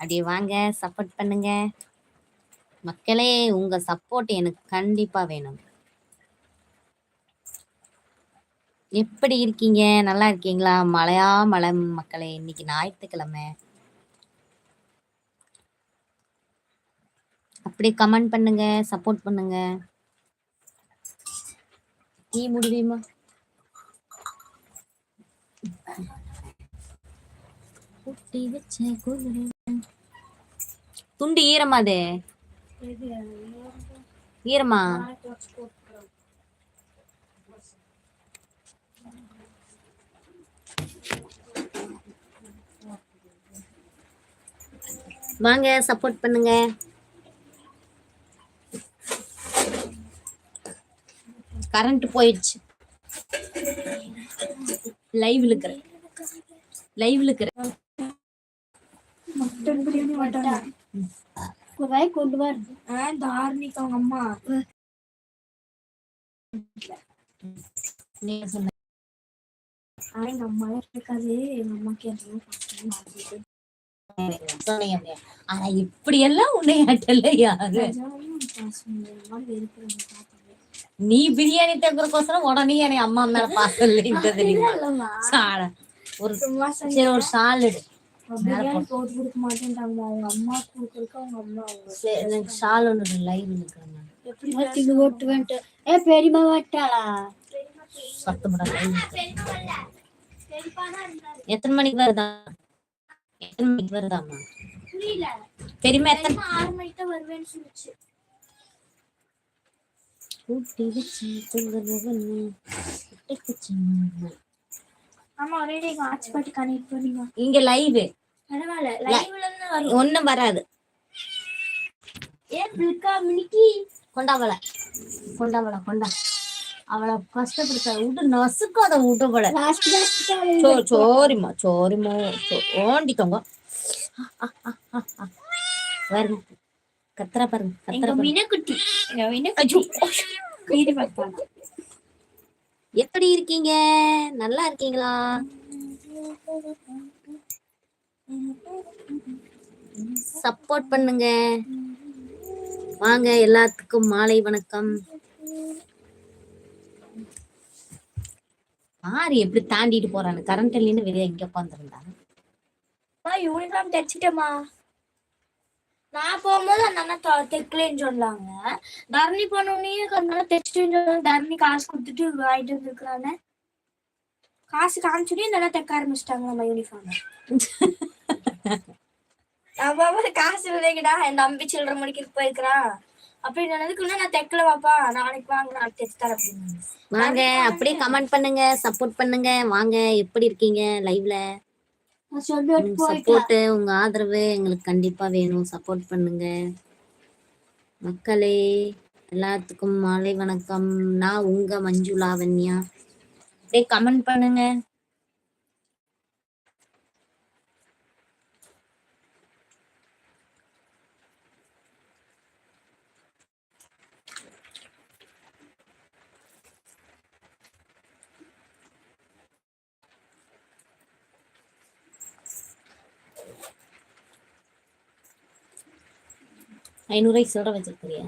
அப்படியே வாங்க சப்போர்ட் பண்ணுங்க. மக்களே உங்க சப்போர்ட் எனக்கு கண்டிப்பா வேணும். எப்படி இருக்கீங்க? நல்லா இருக்கீங்களா? மழையா மலை மக்களே? இன்னைக்கு ஞாயிற்றுக்கிழமை. அப்படியே கமெண்ட் பண்ணுங்க சப்போர்ட் பண்ணுங்க. நீ முடியுமா? குட்டி வச்ச குதிரை. துண்டு ஈரமா அது? ஈரமா? வாங்க சப்போர்ட் பண்ணுங்க. கரண்ட் போயிடுச்சு. லைவ் இருக்கிற லைவ் இருக்கிற மட்டன் பிரியாணி மட்டன் ஒரு வாய் கொண்டு வர தார்னிக் அவங்க அம்மா. ஆனா எங்க அம்மா இருக்காது எங்க சொன்னீங்க அப்படியே. ஆனா இப்படி எல்லாம் யாரு? நீ பிரியாணி தங்குறக்கோசரம் உடனே என்னை அம்மா மேல சாட ஒரு சும்மா சரி ஒரு ஷால் எடு. பிரியாணி போட்டு கொடுக்க மாட்டேன்ட்டாங்க அவங்க அம்மா கொடுக்குறதுக்கு அவங்க அம்மா அவங்க சரி, எனக்கு ஷால் ஒன்று லைவ் இருக்கிறேன் நான் எப்படி இது ஓட்டு வந்துட்டு ஏ பெரியமா வட்டாளா சத்தமிட லைவ் எத்தனை மணிக்கு வருதா? எத்தனை மணிக்கு வருதாம்மா புரியல. தெரியுமா எத்தனை ஆறு மணிக்கு தான் வருவேன்னு சொல்லிச்சு. கூட்டி வச்சு. ஆமா ஆல்ரெடி பாட்டு கனெக்ட் பண்ணிங்க இங்க லைவ் பரவாயில்ல. ஒண்ணும் வராது. ஏ பிள்கா மினிக்கி? கொண்டாவல கொண்டாவல கொண்டா அவளை கஷ்டப்படுத்த விட்டு நசுக்காத லாஸ்ட் சோ சோரிம்மா சோரிமோ சோ- ஓண்டிக்கோங்க. பாருங்க. கத்துறா பாருங்க. கத்துறா மீனக்குட்டி. எப்படி இருக்கீங்க? நல்லா இருக்கீங்களா? சப்போர்ட் பண்ணுங்க. வாங்க எல்லாத்துக்கும் மாலை வணக்கம். ஆறு எப்படி தாண்டிட்டு போறானு. கரண்ட் இல்லைன்னு வெளியே எங்க உட்காந்துருந்தா யூனிஃபார்ம் தைச்சிட்டேமா நான் போகும்போது அந்த அண்ணா தைக்கலன்னு தைக்கலைன்னு சொன்னாங்க. தரணி போனோடனே அதனால தைச்சிட்டு தரணி காசு கொடுத்துட்டு வாங்கிட்டு வந்துருக்குறானே. காசு காமிச்சுட்டு இந்த தைக்க ஆரம்பிச்சிட்டாங்க நம்ம யூனிஃபார்ம் அப்ப காசு இல்லைங்கடா என் தம்பி சில்லற மணிக்கு போயிருக்கிறான் அப்படின்னு சொன்னதுக்கு நான் தைக்கல பாப்பா. நாளைக்கு வாங்க நான் தைச்சு தரேன் அப்படின்னு. வாங்க அப்படியே கமெண்ட் பண்ணுங்க சப்போர்ட் பண்ணுங்க. வாங்க எப்படி இருக்கீங்க லைவ்ல சப்போர்ட் உங்க ஆதரவு எங்களுக்கு கண்டிப்பா வேணும். சப்போர்ட் பண்ணுங்க. மக்களே எல்லாத்துக்கும் மாலை வணக்கம். நான் உங்க மஞ்சு லாவண்யா அப்படியே கமெண்ட் பண்ணுங்க. ஐநூறு சில்லற வச்சிருக்கிறியா?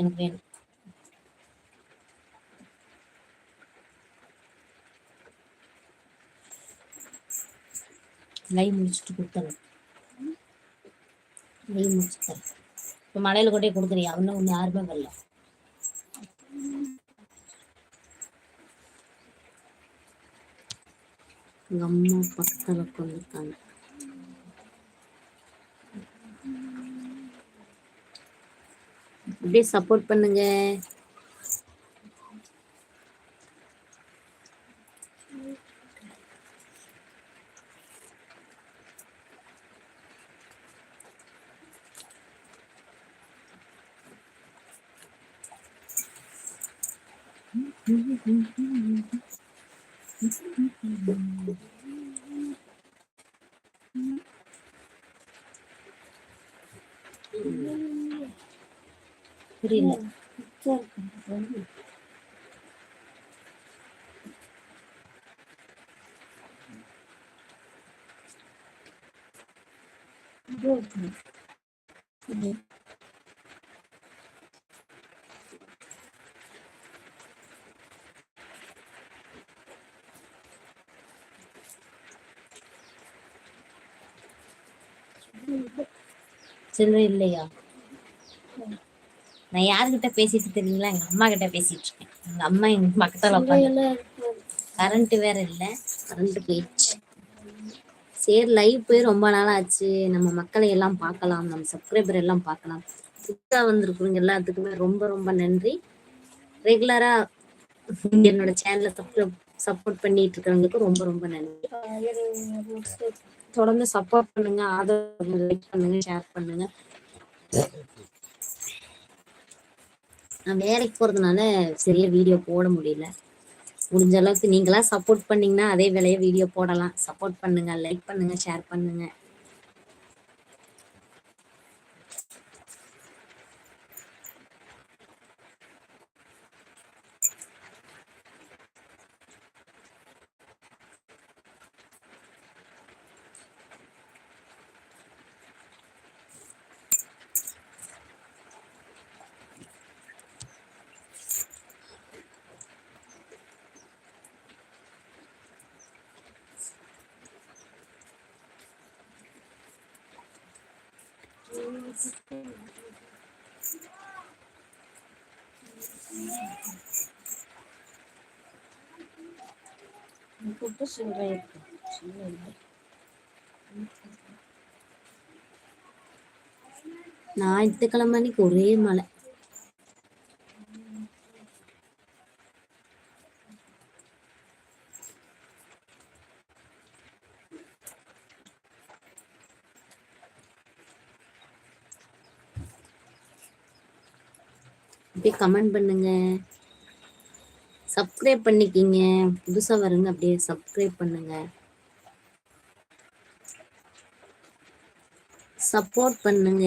எனக்கு வேணும். லை முடிச்சுட்டு கொடுத்துறேன். லை முடிச்சுட்டு தரேன் இப்போ மலையில் கொண்டே கொடுக்குறியா? இன்னும் ஒன்று யாருமே வரல. எங்க அம்மா பக்கத்தில் உட்காந்துருக்காங்க அப்படியே சப்போர்ட் பண்ணுங்க. புரியல சில்லறை இல்லையா நான் யாருகிட்ட பேசிட்டு தெரியுங்களா? எங்க அம்மா கிட்ட பேசிட்டு இருக்கேன். எங்க அம்மா எங்க பக்கத்துல உட்காந்து கரண்ட் வேற இல்ல. கரண்ட் போயிடுச்சு. சரி லைவ் போய் ரொம்ப நாள் ஆச்சு நம்ம மக்களை எல்லாம் பார்க்கலாம். நம்ம சப்ஸ்கிரைபர் எல்லாம் பார்க்கலாம். புதுசா வந்திருக்கிறவங்க எல்லாத்துக்குமே ரொம்ப ரொம்ப நன்றி. ரெகுலரா என்னோட சேனலை சப்ஸ்கிரைப் சப்போர்ட் பண்ணிட்டு இருக்கிறவங்களுக்கு ரொம்ப ரொம்ப நன்றி. தொடர்ந்து சப்போர்ட் பண்ணுங்க ஆதரவு லைக் பண்ணுங்க ஷேர் பண்ணுங்க. நான் வேலைக்கு போறதுனால சரியா வீடியோ போட முடியல. முடிஞ்ச அளவுக்கு நீங்களா சப்போர்ட் பண்ணீங்கன்னா அதே வேலையை வீடியோ போடலாம். சப்போர்ட் பண்ணுங்க லைக் பண்ணுங்க ஷேர் கூப்பிட்டு பண்ணுங்க ஞாயிற்றுக்கிழமை அன்னைக்கு ஒரே மழை. அப்படியே கமெண்ட் பண்ணுங்க. சப்ஸ்கிரைப் பண்ணிக்கிங்க. புதுசா வருங்க அப்படியே சப்ஸ்கிரைப் பண்ணுங்க. சப்போர்ட் பண்ணுங்க.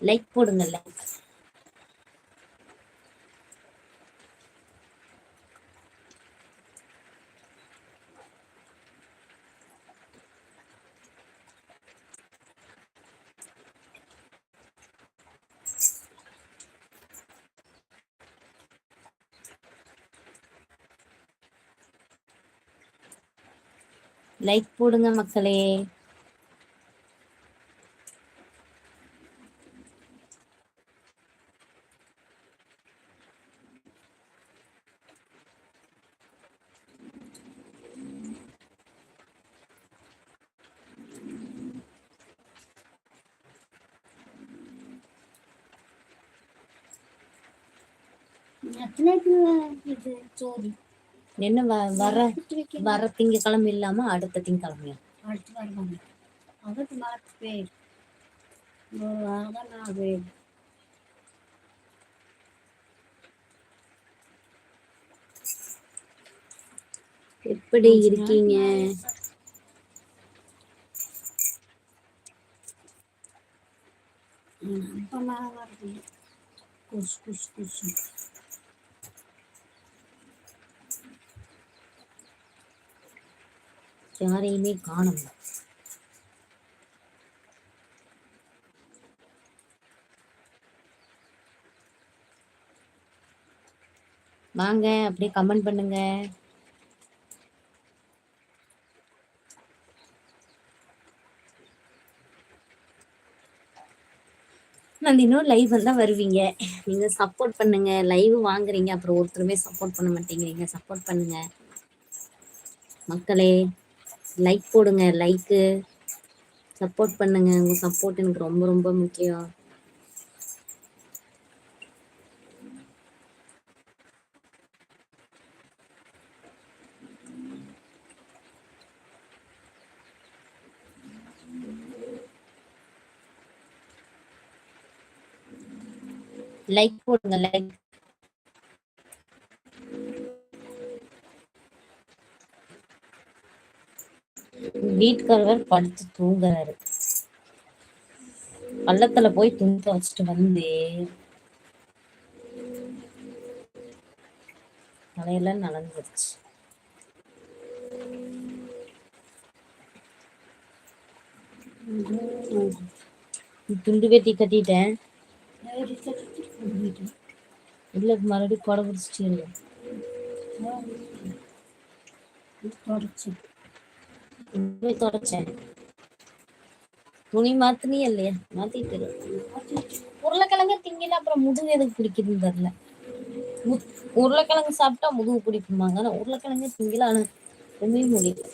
லைக் போடுங்க லைக் லைக் போடுங்க மக்களே சோறு என்ன வர வர திங்கக்கிழமை இல்லாம அடுத்த திங்கக்கிழமையா அடுத்து வருவாங்க. அவருக்கு மரத்து பேர். ஒரு வாரம் தான் நான் பேர் எப்படி இருக்கீங்க? குஸ் குஸ் குஸ் யாரையுமே காணும். வாங்க அப்படியே கமெண்ட் பண்ணுங்க. நான் இன்னும் லைவ் வந்தா வருவீங்க. நீங்க சப்போர்ட் பண்ணுங்க. லைவ் வாங்குறீங்க அப்புறம் ஒருத்தருமே சப்போர்ட் பண்ண மாட்டேங்கிறீங்க. சப்போர்ட் பண்ணுங்க. மக்களே. லைக் போடுங்க லைக்கு சப்போர்ட் பண்ணுங்க. உங்க சப்போர்ட் எனக்கு ரொம்ப ரொம்ப முக்கியம். லைக் போடுங்க லைக் வீட்டுக்காரவர் படுத்து தூங்குறாரு. பள்ளத்துல போய் துணி துவைச்சிட்டு வந்து. தலையெல்லாம் நனைஞ்சிருச்சு துண்டு வெட்டி கட்டிட்டேன்? இல்ல மறுபடியும் கொடை பிடிச்சிட்டு. போய் தொடச்சேன். துணி மாத்தினியா இல்லையா? மாத்திட்டு உருளைக்கிழங்க உருளைக்கிழங்கு திங்கல அப்புறம் முதுகு எதுக்கு பிடிக்குதுன்னு தெரியல. உருளைக்கிழங்கு சாப்பிட்டா முதுகு பிடிக்குமாங்க. ஆனா உருளைக்கிழங்கு திங்கல ஆனா ரொம்பவே முடியல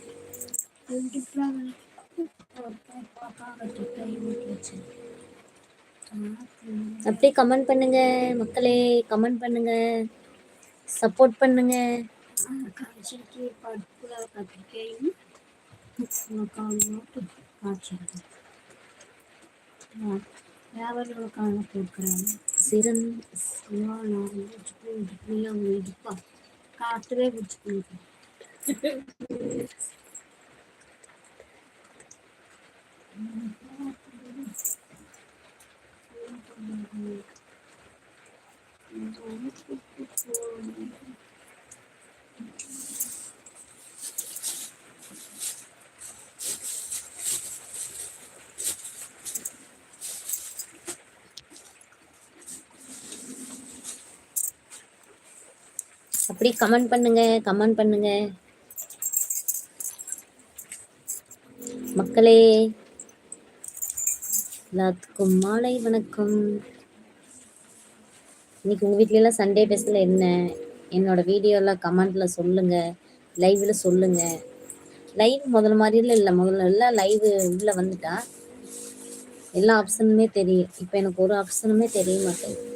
அப்படியே கமெண்ட் பண்ணுங்க மக்களே. கமெண்ட் பண்ணுங்க. சப்போர்ட் பண்ணுங்க. பருப்புல கத்திரிக்காயும் முக்காலும் காய்ச்சல் வியாபாரிகளுக்கான கொடுக்குறேன் சிறன் இதுப்பா காட்டுவே பிடிச்சி அப்படி கமெண்ட் பண்ணுங்க கமெண்ட் பண்ணுங்க. மக்களே எல்லாத்துக்கும் மாலை வணக்கம். இன்னைக்கு உங்க வீட்ல எல்லாம் சண்டே பெஸ்ட்ல என்ன? என்னோட வீடியோல கமெண்ட்ல சொல்லுங்க லைவ்ல சொல்லுங்க. லைவ் முதல்ல மாதிரிலாம் இல்லை முதல்ல எல்லாம் லைவ் உள்ள வந்துட்டா. எல்லா ஆப்ஷனுமே தெரியும். இப்போ எனக்கு ஒரு ஆப்ஷனுமே தெரிய மாட்டேங்குது.